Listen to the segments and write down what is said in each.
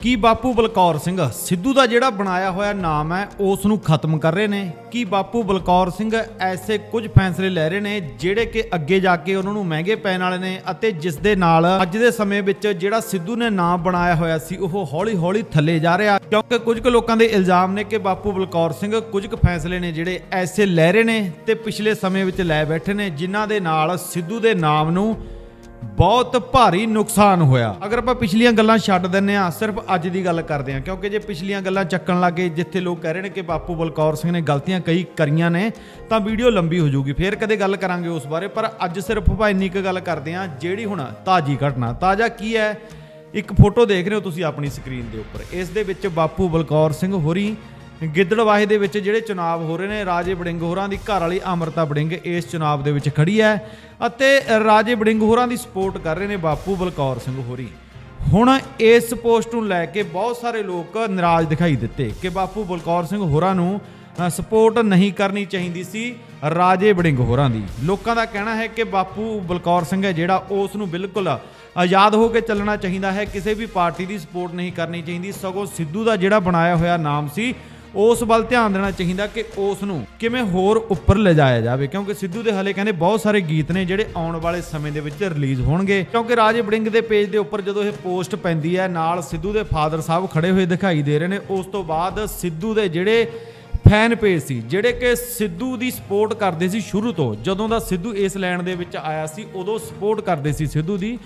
ਕੀ ਬਾਪੂ ਬਲਕੌਰ ਸਿੰਘ? ਸਿੱਧੂ ਦਾ ਜਿਹੜਾ ਬਣਾਇਆ ਹੋਇਆ ਨਾਮ ਹੈ ਉਸ ਨੂੰ ਖਤਮ ਕਰ ਰਹੇ ਨੇ। ਕੀ ਬਾਪੂ ਬਲਕੌਰ ਸਿੰਘ ਐਸੇ ਕੁਝ ਫੈਸਲੇ ਲੈ ਰਹੇ ਨੇ, ਜਿਹੜੇ ਕਿ ਅੱਗੇ ਜਾ ਕੇ ਉਹਨਾਂ ਨੂੰ ਮਹਿੰਗੇ ਪੈਣ ਵਾਲੇ ਨੇ ਅਤੇ ਜਿਸ ਦੇ ਨਾਲ ਅੱਜ ਦੇ ਸਮੇਂ ਵਿੱਚ ਜਿਹੜਾ ਸਿੱਧੂ ਨੇ ਨਾਮ ਬਣਾਇਆ ਹੋਇਆ ਸੀ, ਉਹ ਹੌਲੀ-ਹੌਲੀ ਥੱਲੇ ਜਾ ਰਿਹਾ। ਕਿਉਂਕਿ ਕੁਝ ਕੁ ਲੋਕਾਂ ਦੇ ਇਲਜ਼ਾਮ ਨੇ ਕਿ ਬਾਪੂ ਬਲਕੌਰ ਸਿੰਘ ਕੁਝ ਕੁ ਫੈਸਲੇ ਨੇ ਜਿਹੜੇ ਐਸੇ ਲੈ ਰਹੇ ਨੇ ਤੇ ਪਿਛਲੇ ਸਮੇਂ ਵਿੱਚ ਲੈ ਬੈਠੇ ਨੇ, ਜਿਨ੍ਹਾਂ ਦੇ ਨਾਲ ਸਿੱਧੂ ਦੇ ਨਾਮ ਨੂੰ ਬਹੁਤ ਭਾਰੀ ਨੁਕਸਾਨ ਹੋਇਆ। ਅਗਰ ਆਪਾਂ ਪਿਛਲੀਆਂ ਗੱਲਾਂ ਛੱਡ ਦਿੰਨੇ ਆ, ਸਿਰਫ ਅੱਜ ਦੀ ਗੱਲ ਕਰਦੇ ਆ, ਕਿਉਂਕਿ ਜੇ ਪਿਛਲੀਆਂ ਗੱਲਾਂ ਚੱਕਣ ਲੱਗੇ, ਜਿੱਥੇ ਲੋਕ ਕਹਿ ਰਹੇ ਨੇ ਕਿ ਬਾਪੂ ਬਲਕੌਰ ਸਿੰਘ ਨੇ ਗਲਤੀਆਂ ਕਈ ਕਰੀਆਂ ਨੇ, ਤਾਂ ਵੀਡੀਓ ਲੰਬੀ ਹੋ ਜਾਊਗੀ। ਫੇਰ ਕਦੇ ਗੱਲ ਕਰਾਂਗੇ ਉਸ ਬਾਰੇ, ਪਰ ਅੱਜ ਸਿਰਫ ਆਪਾਂ ਇੰਨੀ ਕੁ ਗੱਲ ਕਰਦੇ ਆ, ਜਿਹੜੀ ਹੁਣ ਤਾਜੀ ਘਟਨਾ। ਤਾਜ਼ਾ ਕੀ ਹੈ? ਇੱਕ ਫੋਟੋ ਦੇਖ ਰਹੇ ਹੋ ਤੁਸੀਂ ਆਪਣੀ ਸਕਰੀਨ ਦੇ ਉੱਪਰ। ਇਸ ਦੇ ਵਿੱਚ ਬਾਪੂ ਬਲਕੌਰ ਸਿੰਘ ਹੋਰੀ ਗਿੱਦੜਵਾਹੇ ਦੇ ਵਿੱਚ ਜਿਹੜੇ ਚੁਣਾਵ ਹੋ ਰਹੇ ਨੇ, ਰਾਜੇ ਵੜਿੰਗ ਹੋਰਾਂ ਦੀ ਘਰ ਵਾਲੀ ਅਮਰਤਾ ਬੜਿੰਗ ਇਸ ਚੁਣਾਵ ਦੇ ਵਿੱਚ ਖੜੀ ਹੈ ਅਤੇ ਰਾਜੇ ਵੜਿੰਗ ਹੋਰਾਂ ਦੀ ਸਪੋਰਟ ਕਰ ਰਹੇ ਨੇ ਬਾਪੂ ਬਲਕੌਰ ਸਿੰਘ ਹੋਰੀ। ਹੁਣ ਇਸ ਪੋਸਟ ਨੂੰ ਲੈ ਕੇ ਬਹੁਤ ਸਾਰੇ ਲੋਕ ਨਾਰਾਜ਼ ਦਿਖਾਈ ਦਿੱਤੇ ਕਿ ਬਾਪੂ ਬਲਕੌਰ ਸਿੰਘ ਹੋਰਾਂ ਨੂੰ ਸਪੋਰਟ ਨਹੀਂ ਕਰਨੀ ਚਾਹੀਦੀ ਸੀ ਰਾਜੇ ਵੜਿੰਗ ਹੋਰਾਂ ਦੀ। ਲੋਕਾਂ ਦਾ ਕਹਿਣਾ ਹੈ ਕਿ ਬਾਪੂ ਬਲਕੌਰ ਸਿੰਘ ਹੈ ਜਿਹੜਾ ਉਸ ਨੂੰ ਬਿਲਕੁਲ ਆਜ਼ਾਦ ਹੋ ਕੇ ਚੱਲਣਾ ਚਾਹੀਦਾ ਹੈ, ਕਿਸੇ ਵੀ ਪਾਰਟੀ ਦੀ ਸਪੋਰਟ ਨਹੀਂ ਕਰਨੀ ਚਾਹੀਦੀ। ਸਗੋਂ ਸਿੱਧੂ ਦਾ ਜਿਹੜਾ ਬਣਾਇਆ ਹੋਇਆ ਨਾਮ ਸੀ ਉਸ ਵੱਲ ਧਿਆਨ ਦੇਣਾ ਚਾਹੀਦਾ ਕਿ ਉਸ ਨੂੰ ਕਿਵੇਂ ਹੋਰ ਉੱਪਰ ਲਿਜਾਇਆ ਜਾਵੇ, ਕਿਉਂਕਿ ਸਿੱਧੂ ਦੇ ਹਲੇ ਕਹਿੰਦੇ ਬਹੁਤ ਸਾਰੇ ਗੀਤ ਨੇ ਜਿਹੜੇ ਆਉਣ ਵਾਲੇ ਸਮੇਂ ਦੇ ਵਿੱਚ ਰਿਲੀਜ਼ ਹੋਣਗੇ। ਕਿਉਂਕਿ ਰਾਜੇ ਬੜਿੰਗ ਦੇ ਪੇਜ ਦੇ ਉੱਪਰ ਜਦੋਂ ਇਹ ਪੋਸਟ ਪੈਂਦੀ ਹੈ, ਨਾਲ ਸਿੱਧੂ ਦੇ ਫਾਦਰ ਸਾਹਿਬ ਖੜੇ ਹੋਏ ਦਿਖਾਈ ਦੇ ਰਹੇ ਨੇ। ਉਸ ਤੋਂ ਬਾਅਦ ਸਿੱਧੂ ਦੇ ਜਿਹੜੇ ਫੈਨ ਪੇਜ ਸੀ, ਜਿਹੜੇ ਕਿ ਸਿੱਧੂ ਦੀ ਸਪੋਰਟ ਕਰਦੇ ਸੀ ਸ਼ੁਰੂ ਤੋਂ, ਜਦੋਂ ਦਾ ਸਿੱਧੂ ਇਸ ਲੈਣ ਦੇ ਵਿੱਚ ਆਇਆ ਸੀ, ਉਦੋਂ ਸਪੋਰਟ ਕਰਦੇ ਸੀ ਸਿੱਧੂ ਦੀ।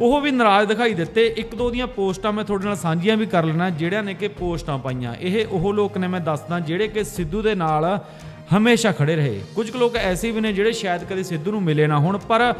ਉਹ ਵੀ ਨਾਰਾਜ਼ ਦਿਖਾਈ ਦਿੱਤੇ। ਇੱਕ ਦੋ ਦੀਆਂ ਪੋਸਟਾਂ ਮੈਂ ਤੁਹਾਡੇ ਨਾਲ ਸਾਂਝੀਆਂ ਵੀ ਕਰ ਲੈਣਾ ਜਿਹੜਿਆਂ ਨੇ ਕਿ ਪੋਸਟਾਂ ਪਾਈਆਂ। ਇਹ ਉਹ ਲੋਕ ਨੇ ਮੈਂ ਦੱਸਦਾ, ਜਿਹੜੇ ਕਿ ਸਿੱਧੂ ਦੇ ਨਾਲ ਹਮੇਸ਼ਾ ਖੜੇ ਰਹੇ। ਕੁਝ ਕੁ ਲੋਕ ਐਸੇ ਵੀ ਨੇ ਜਿਹੜੇ ਸ਼ਾਇਦ ਕਦੇ ਸਿੱਧੂ ਨੂੰ ਮਿਲੇ ਨਾ ਹੋਣ, ਪਰ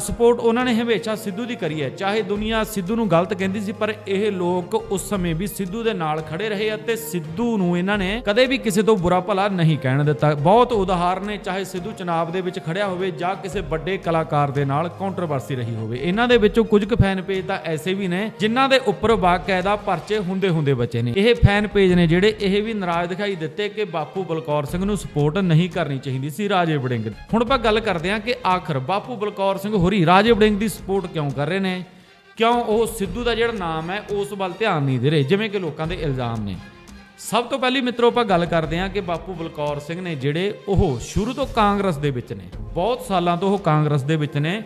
ਸਪੋਰਟ ਉਹਨਾਂ ਨੇ ਹਮੇਸ਼ਾ ਸਿੱਧੂ ਦੀ ਕਰੀ ਹੈ। ਚਾਹੇ ਦੁਨੀਆ ਸਿੱਧੂ ਨੂੰ ਗਲਤ ਕਹਿੰਦੀ ਸੀ, ਪਰ ਇਹ ਲੋਕ ਉਸ ਸਮੇਂ ਵੀ ਸਿੱਧੂ ਦੇ ਨਾਲ ਖੜੇ ਰਹੇ ਅਤੇ ਸਿੱਧੂ ਨੂੰ ਇਹਨਾਂ ਨੇ ਕਦੇ ਵੀ ਕਿਸੇ ਤੋਂ ਬੁਰਾ ਭਲਾ ਨਹੀਂ ਕਹਿਣ ਦਿੱਤਾ। ਬਹੁਤ ਉਦਾਹਰਨ ਨੇ, ਚਾਹੇ ਸਿੱਧੂ ਚਨਾਬ ਦੇ ਵਿੱਚ ਖੜਿਆ ਹੋਵੇ ਜਾਂ ਕਿਸੇ ਵੱਡੇ ਕਲਾਕਾਰ ਦੇ ਨਾਲ ਕੰਟਰੋਵਰਸੀ ਰਹੀ ਹੋਵੇ। ਇਹਨਾਂ ਦੇ ਵਿੱਚੋਂ ਕੁਝ ਕੁ ਫੈਨ ਪੇਜ ਤਾਂ ਐਸੇ ਵੀ ਨੇ, ਜਿਨ੍ਹਾਂ ਦੇ ਉੱਪਰ ਬਾਕਾਇਦਾ ਪਰਚੇ ਹੁੰਦੇ ਹੁੰਦੇ ਬਚੇ ਨੇ। ਇਹ ਫੈਨ ਪੇਜ ਨੇ ਜਿਹੜੇ ਇਹ ਵੀ ਨਾਰਾਜ਼ ਦਿਖਾਈ ਦਿੱਤੇ ਕਿ ਬਾਪੂ ਬਲਕੌਰ ਸਿੰਘ ਨੂੰ ਸਪੋਰਟ ਨਹੀਂ ਕਰਨੀ ਚਾਹੀਦੀ ਸੀ ਰਾਜੇ ਵੜਿੰਗ ਦੀ। ਹੁਣ ਆਪਾਂ ਗੱਲ ਕਰਦੇ ਹਾਂ ਕਿ ਆਖਰ ਬਾਪੂ ਬਲਕੌਰ ਸਿੰਘ ਹੋਰੀ, ਰਾਜੇ ਵੜਿੰਗ ਦੀ ਸਪੋਰਟ ਕਿਉਂ ਕਰ ਰਹੇ ਨੇ? ਕਿਉਂ ਉਹ ਸਿੱਧੂ ਦਾ ਜਿਹੜਾ ਨਾਮ ਹੈ, ਉਸ ਵੱਲ ਧਿਆਨ ਨਹੀਂ ਦੇ ਰਹੇ? ਜਿਵੇਂ ਕਿ ਲੋਕਾਂ ਦੇ ਇਲਜ਼ਾਮ ਨੇ। ਸਭ ਤੋਂ ਪਹਿਲੀ ਮਿੱਤਰੋ, ਆਪਾਂ ਗੱਲ ਕਰਦੇ ਹਾਂ ਕਿ ਬਾਪੂ ਬਲਕੌਰ ਸਿੰਘ ਨੇ ਜਿਹੜੇ ਉਹ ਸ਼ੁਰੂ ਤੋਂ ਕਾਂਗਰਸ ਦੇ ਵਿੱਚ ਨੇ, ਬਹੁਤ ਸਾਲਾਂ ਤੋਂ ਉਹ ਕਾਂਗਰਸ ਦੇ ਵਿੱਚ ਨੇ।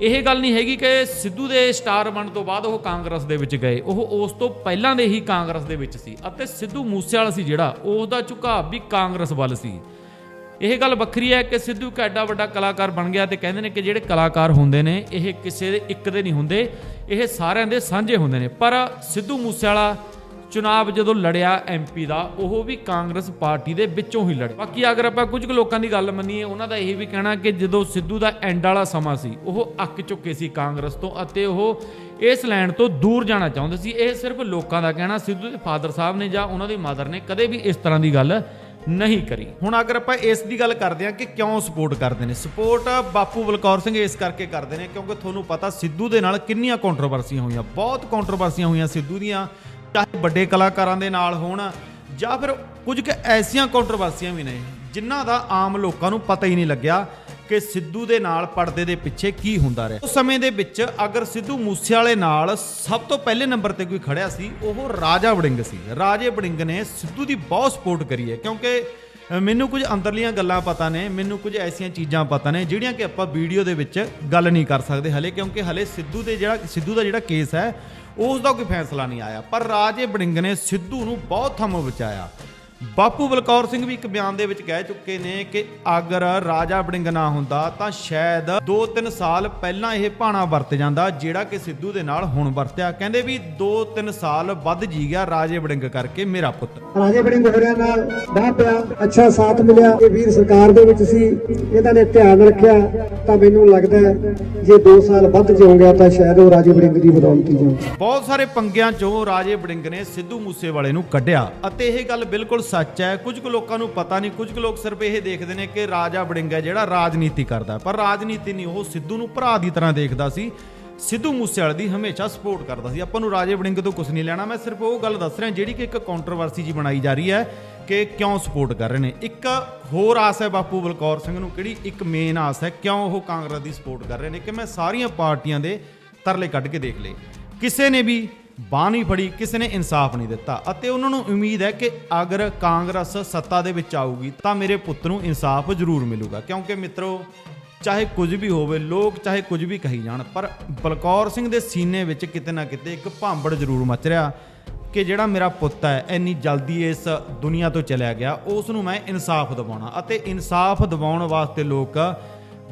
ਇਹ ਗੱਲ ਨਹੀਂ ਹੈਗੀ ਕਿ ਸਿੱਧੂ ਦੇ ਸਟਾਰ ਬਣਨ ਤੋਂ ਬਾਅਦ ਉਹ ਕਾਂਗਰਸ ਦੇ ਵਿੱਚ ਗਏ। ਉਹ ਉਸ ਤੋਂ ਪਹਿਲਾਂ ਦੇ ਹੀ ਕਾਂਗਰਸ ਦੇ ਵਿੱਚ ਸੀ ਅਤੇ ਸਿੱਧੂ ਮੂਸੇਵਾਲਾ ਸੀ ਜਿਹੜਾ ਉਸ ਦਾ ਝੁਕਾਅ ਵੀ ਕਾਂਗਰਸ ਵੱਲ ਸੀ। ਇਹ ਗੱਲ ਵੱਖਰੀ ਹੈ ਕਿ ਸਿੱਧੂ ਇੱਕ ਐਡਾ ਵੱਡਾ ਕਲਾਕਾਰ ਬਣ ਗਿਆ ਤੇ ਕਹਿੰਦੇ ਨੇ ਕਿ ਜਿਹੜੇ ਕਲਾਕਾਰ ਹੁੰਦੇ ਨੇ, ਇਹ ਕਿਸੇ ਦੇ ਇੱਕ ਦੇ ਨਹੀਂ ਹੁੰਦੇ, ਇਹ ਸਾਰਿਆਂ ਦੇ ਸਾਂਝੇ ਹੁੰਦੇ ਨੇ। ਪਰ ਸਿੱਧੂ ਮੂਸੇਵਾਲਾ ਚੁਣਾਵ ਜਦੋਂ ਲੜਿਆ ਐਮਪੀ ਦਾ, ਉਹ ਵੀ ਕਾਂਗਰਸ ਪਾਰਟੀ ਦੇ ਵਿੱਚੋਂ ਹੀ ਲੜਿਆ ਬਾਕੀ ਅਗਰ ਆਪਾਂ ਕੁਝ ਕੁ ਲੋਕਾਂ ਦੀ ਗੱਲ ਮੰਨੀਏ, ਉਹਨਾਂ ਦਾ ਇਹ ਵੀ ਕਹਿਣਾ ਕਿ ਜਦੋਂ ਸਿੱਧੂ ਦਾ ਐਂਡ ਵਾਲਾ ਸਮਾਂ ਸੀ, ਉਹ ਅੱਕ ਚੁੱਕੇ ਸੀ ਕਾਂਗਰਸ ਤੋਂ ਅਤੇ ਉਹ ਇਸ ਲੈਂਡ ਤੋਂ ਦੂਰ ਜਾਣਾ ਚਾਹੁੰਦੇ ਸੀ। ਇਹ ਸਿਰਫ ਲੋਕਾਂ ਦਾ ਕਹਿਣਾ, ਸਿੱਧੂ ਦੇ ਫਾਦਰ ਸਾਹਿਬ ਨੇ ਜਾਂ ਉਹਨਾਂ ਦੀ ਮਦਰ ਨੇ ਕਦੇ ਵੀ ਇਸ ਤਰ੍ਹਾਂ ਦੀ ਗੱਲ ਨਹੀਂ ਕਰੀ। ਹੁਣ ਅਗਰ ਆਪਾਂ ਇਸ ਦੀ ਗੱਲ ਕਰਦੇ ਹਾਂ ਕਿ ਕਿਉਂ ਸਪੋਰਟ ਕਰਦੇ ਨੇ? ਸਪੋਰਟ ਬਾਪੂ ਬਲਕੌਰ ਸਿੰਘ ਇਸ ਕਰਕੇ ਕਰਦੇ ਨੇ ਕਿਉਂਕਿ ਤੁਹਾਨੂੰ ਪਤਾ ਸਿੱਧੂ ਦੇ ਨਾਲ ਕਿੰਨੀਆਂ ਕੰਟਰੋਵਰਸੀਆਂ ਹੋਈਆਂ। ਬਹੁਤ ਕੰਟਰੋਵਰਸੀਆਂ ਹੋਈਆਂ ਸਿੱਧੂ ਦੀਆਂ, ਚਾਹੇ ਵੱਡੇ ਕਲਾਕਾਰਾਂ ਦੇ ਨਾਲ ਹੋਣ ਜਾਂ ਫਿਰ ਕੁਝ ਕੁ ਐਸੀਆਂ ਕੰਟਰੋਵਰਸੀਆਂ ਵੀ ਨੇ, ਜਿਨ੍ਹਾਂ ਦਾ ਆਮ ਲੋਕਾਂ ਨੂੰ ਪਤਾ ਹੀ ਨਹੀਂ ਲੱਗਿਆ। ਕਿ ਸਿੱਧੂ ਦੇ ਨਾਲ ਪਰਦੇ ਦੇ ਪਿੱਛੇ ਕੀ ਹੁੰਦਾ ਰਿਹਾ? ਉਸ ਸਮੇਂ ਦੇ ਵਿੱਚ ਅਗਰ ਸਿੱਧੂ ਮੂਸੇਵਾਲੇ ਨਾਲ ਸਭ ਤੋਂ ਪਹਿਲੇ ਨੰਬਰ ਤੇ ਕੋਈ ਖੜਿਆ ਸੀ, ਉਹ ਰਾਜਾ ਵੜਿੰਗ ਸੀ। ਰਾਜੇ ਵੜਿੰਗ ਨੇ ਸਿੱਧੂ ਦੀ ਬਹੁਤ ਸਪੋਰਟ ਕਰੀ ਹੈ, ਕਿਉਂਕਿ ਮੈਨੂੰ ਕੁਝ ਅੰਦਰਲੀਆਂ ਗੱਲਾਂ ਪਤਾ ਨੇ, ਮੈਨੂੰ ਕੁਝ ਐਸੀਆਂ ਚੀਜ਼ਾਂ ਪਤਾ ਨੇ, ਜਿਹੜੀਆਂ ਕਿ ਆਪਾਂ ਵੀਡੀਓ ਦੇ ਵਿੱਚ ਗੱਲ ਨਹੀਂ ਕਰ ਸਕਦੇ ਹਲੇ, ਕਿਉਂਕਿ ਹਲੇ ਸਿੱਧੂ ਦੇ ਜਿਹੜਾ, ਸਿੱਧੂ ਦਾ ਜਿਹੜਾ ਕੇਸ ਹੈ, ਉਸ ਦਾ ਕੋਈ ਫੈਸਲਾ ਨਹੀਂ ਆਇਆ। ਪਰ ਰਾਜੇ ਵੜਿੰਗ ਨੇ ਸਿੱਧੂ ਨੂੰ ਬਹੁਤ ਥੰਮ ਬਚਾਇਆ। ਬਾਪੂ ਬਲਕੌਰ ਸਿੰਘ ਵੀ ਇੱਕ ਬਿਆਨ ਦੇ ਵਿੱਚ ਕਹਿ ਚੁੱਕੇ ਨੇ ਕਿ ਅਗਰ ਰਾਜਾ ਵੜਿੰਗ ਨਾ ਹੁੰਦਾ ਤਾਂ ਸ਼ਾਇਦ 2-3 ਸਾਲ ਪਹਿਲਾਂ ਇਹ ਭਾਣਾ ਵਰਤ ਜਾਂਦਾ ਜਿਹੜਾ ਕਿ ਸਿੱਧੂ ਦੇ ਨਾਲ ਹੁਣ ਵਰਤਿਆ। ਕਹਿੰਦੇ ਵੀ 2-3 ਸਾਲ ਵੱਧ ਜੀ ਗਿਆ ਰਾਜੇ ਵੜਿੰਗ ਕਰਕੇ ਮੇਰਾ ਪੁੱਤ। ਰਾਜੇ ਬੜੇ ਗੋਹਰਿਆਂ ਨਾਲ ਬਾਹ ਪਿਆ ਅੱਛਾ ਸਾਥ ਮਿਲਿਆ। ਇਹ ਵੀਰ ਸਰਕਾਰ ਦੇ ਵਿੱਚ ਸੀ ਇਹਨਾਂ ਨੇ ਧਿਆਨ ਰੱਖਿਆ ਤਾਂ ਮੈਨੂੰ ਲੱਗਦਾ ਜੇ 2 ਸਾਲ ਵੱਧ ਜਿਉਂ ਗਿਆ ਤਾਂ ਸ਼ਾਇਦ ਉਹ ਰਾਜੇ ਬੜਿੰਗ ਦੀ ਬਦੌਲਤ ਹੀ ਜਿਉਂ ਬਹੁਤ ਸਾਰੇ ਪੰਗਿਆਂ ਚੋਂ ਰਾਜੇ ਵੜਿੰਗ ਨੇ ਸਿੱਧੂ ਮੂਸੇਵਾਲੇ ਨੂੰ ਕੱਢਿਆ। ਅਤੇ ਇਹ ਗੱਲ ਬਿਲਕੁਲ ਸੱਚ ਹੈ। ਕੁਝ ਕੁ ਲੋਕਾਂ ਨੂੰ ਪਤਾ ਨਹੀਂ, ਕੁਝ ਕੁ ਲੋਕ ਸਿਰਫ ਇਹ ਦੇਖਦੇ ਨੇ ਕਿ ਰਾਜਾ ਵੜਿੰਗ ਹੈ ਜਿਹੜਾ ਰਾਜਨੀਤੀ ਕਰਦਾ ਪਰ ਰਾਜਨੀਤੀ ਨਹੀਂ, ਉਹ ਸਿੱਧੂ ਨੂੰ ਭਰਾ ਦੀ ਤਰ੍ਹਾਂ ਦੇਖਦਾ ਸੀ। ਸਿੱਧੂ ਮੂਸੇਵਾਲੇ ਦੀ ਹਮੇਸ਼ਾ ਸਪੋਰਟ ਕਰਦਾ ਸੀ। ਆਪਾਂ ਨੂੰ ਰਾਜੇ ਵੜਿੰਗ ਤੋਂ ਕੁਝ ਨਹੀਂ ਲੈਣਾ। ਮੈਂ ਸਿਰਫ ਉਹ ਗੱਲ ਦੱਸ ਰਿਹਾ ਜਿਹੜੀ ਕਿ ਇੱਕ ਕੰਟਰੋਵਰਸੀ ਜੀ ਬਣਾਈ ਜਾ ਰਹੀ ਹੈ ਕਿ ਕਿਉਂ ਸਪੋਰਟ ਕਰ ਰਹੇ ਨੇ। ਇੱਕ ਹੋਰ ਆਸ ਹੈ ਬਾਪੂ ਬਲਕੌਰ ਸਿੰਘ ਨੂੰ, ਕਿਹੜੀ ਇੱਕ ਮੇਨ ਆਸ ਹੈ, ਕਿਉਂ ਉਹ ਕਾਂਗਰਸ ਦੀ ਸਪੋਰਟ ਕਰ ਰਹੇ ਨੇ ਕਿ ਮੈਂ ਸਾਰੀਆਂ ਪਾਰਟੀਆਂ ਦੇ ਤਰਲੇ ਕੱਢ ਕੇ ਦੇਖ ਲਏ। ਕਿਸੇ ਨੇ ਵੀ ਬਾਂਹ ਨਹੀਂ ਫੜੀ, ਕਿਸੇ ਨੇ ਇਨਸਾਫ ਨਹੀਂ ਦਿੱਤਾ ਅਤੇ ਉਹਨਾਂ ਨੂੰ ਉਮੀਦ ਹੈ ਕਿ ਅਗਰ ਕਾਂਗਰਸ ਸੱਤਾ ਦੇ ਵਿੱਚ ਆਊਗੀ ਤਾਂ ਮੇਰੇ ਪੁੱਤ ਨੂੰ ਇਨਸਾਫ ਜ਼ਰੂਰ ਮਿਲੂਗਾ। ਕਿਉਂਕਿ ਮਿੱਤਰੋ, ਚਾਹੇ ਕੁਝ ਵੀ ਹੋਵੇ, ਲੋਕ ਚਾਹੇ ਕੁਝ ਵੀ ਕਹੀ ਜਾਣ, ਪਰ ਬਲਕੌਰ ਸਿੰਘ ਦੇ ਸੀਨੇ ਵਿੱਚ ਕਿਤੇ ਨਾ ਕਿਤੇ ਇੱਕ ਭਾਂਬੜ ਜ਼ਰੂਰ ਮਚ ਰਿਹਾ ਕਿ ਜਿਹੜਾ ਮੇਰਾ ਪੁੱਤ ਹੈ, ਇੰਨੀ ਜਲਦੀ ਇਸ ਦੁਨੀਆ ਤੋਂ ਚਲਿਆ ਗਿਆ, ਉਸ ਨੂੰ ਮੈਂ ਇਨਸਾਫ ਦਿਵਾਉਣਾ ਅਤੇ ਇਨਸਾਫ ਦਿਵਾਉਣ ਵਾਸਤੇ ਲੋਕ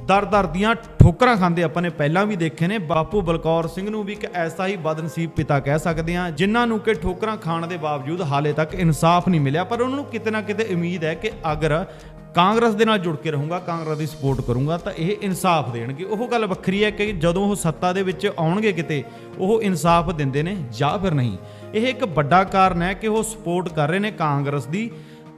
ਦਰ ਦਰ ਦੀਆਂ ਠੋਕਰਾਂ ਖਾਂਦੇ ਆਪਾਂ ਨੇ, ਪਹਿਲਾਂ ਵੀ ਦੇਖੇ ਨੇ। ਬਾਪੂ ਬਲਕੌਰ ਸਿੰਘ ਨੂੰ ਵੀ ਇੱਕ ਐਸਾ ਹੀ ਬਦਨਸੀਬ ਪਿਤਾ ਕਹਿ ਸਕਦੇ ਹਾਂ, ਜਿਨ੍ਹਾਂ ਨੂੰ ਕਿ ਠੋਕਰਾਂ ਖਾਣ ਦੇ ਬਾਵਜੂਦ ਹਾਲੇ ਤੱਕ ਇਨਸਾਫ ਨਹੀਂ ਮਿਲਿਆ। ਪਰ ਉਹਨਾਂ ਨੂੰ ਕਿਤੇ ਨਾ ਕਿਤੇ ਉਮੀਦ ਹੈ ਕਿ ਅਗਰ ਕਾਂਗਰਸ ਦੇ ਨਾਲ ਜੁੜ ਕੇ ਰਹੂੰਗਾ, ਕਾਂਗਰਸ ਦੀ ਸਪੋਰਟ ਕਰੂੰਗਾ, ਤਾਂ ਇਹ ਇਨਸਾਫ ਦੇਣਗੇ। ਉਹ ਗੱਲ ਵੱਖਰੀ ਹੈ ਕਿ ਜਦੋਂ ਉਹ ਸੱਤਾ ਦੇ ਵਿੱਚ ਆਉਣਗੇ ਕਿਤੇ, ਉਹ ਇਨਸਾਫ ਦਿੰਦੇ ਨੇ ਜਾਂ ਫਿਰ ਨਹੀਂ। ਇਹ ਇੱਕ ਵੱਡਾ ਕਾਰਨ ਹੈ ਕਿ ਉਹ ਸਪੋਰਟ ਕਰ ਰਹੇ ਨੇ ਕਾਂਗਰਸ ਦੀ।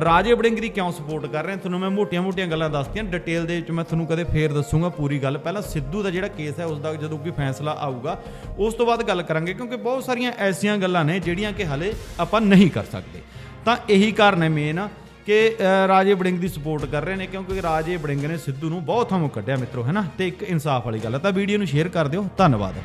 ਰਾਜੇ ਵੜਿੰਗ ਦੀ ਕਿਉਂ ਸਪੋਰਟ ਕਰ ਰਹੇ? ਤੁਹਾਨੂੰ ਮੈਂ ਮੋਟੀਆਂ-ਮੋਟੀਆਂ ਗੱਲਾਂ ਦੱਸਤੀਆਂ। ਡਿਟੇਲ ਦੇ ਵਿੱਚ ਮੈਂ ਤੁਹਾਨੂੰ ਕਦੇ ਫੇਰ ਦੱਸੂਗਾ ਪੂਰੀ ਗੱਲ। ਪਹਿਲਾਂ ਸਿੱਧੂ ਦਾ ਜਿਹੜਾ ਕੇਸ ਹੈ ਉਸ ਦਾ ਜਦੋਂ ਕੋਈ ਫੈਸਲਾ ਆਊਗਾ, ਉਸ ਤੋਂ ਬਾਅਦ ਗੱਲ ਕਰਾਂਗੇ, ਕਿਉਂਕਿ ਬਹੁਤ ਸਾਰੀਆਂ ਐਸੀਆਂ ਗੱਲਾਂ ਨੇ ਜਿਹੜੀਆਂ ਕਿ ਹਲੇ ਆਪਾਂ ਨਹੀਂ ਕਰ ਸਕਦੇ। ਤਾਂ ਇਹੀ ਕਾਰਨ ਹੈ ਮੇਨ ਕਿ ਰਾਜੇ ਵੜਿੰਗ ਦੀ ਸਪੋਰਟ ਕਰ ਰਹੇ ਨੇ, ਕਿਉਂਕਿ ਰਾਜੇ ਵੜਿੰਗ ਨੇ ਸਿੱਧੂ ਨੂੰ ਬਹੁਤ ਥਾਂ ਕੱਢਿਆ ਮਿੱਤਰੋ ਹੈਨਾ ਤੇ ਇੱਕ ਇਨਸਾਫ ਵਾਲੀ ਗੱਲ ਹੈ। ਤਾਂ ਵੀਡੀਓ ਨੂੰ ਸ਼ੇਅਰ ਕਰ ਦਿਓ। ਧੰਨਵਾਦ।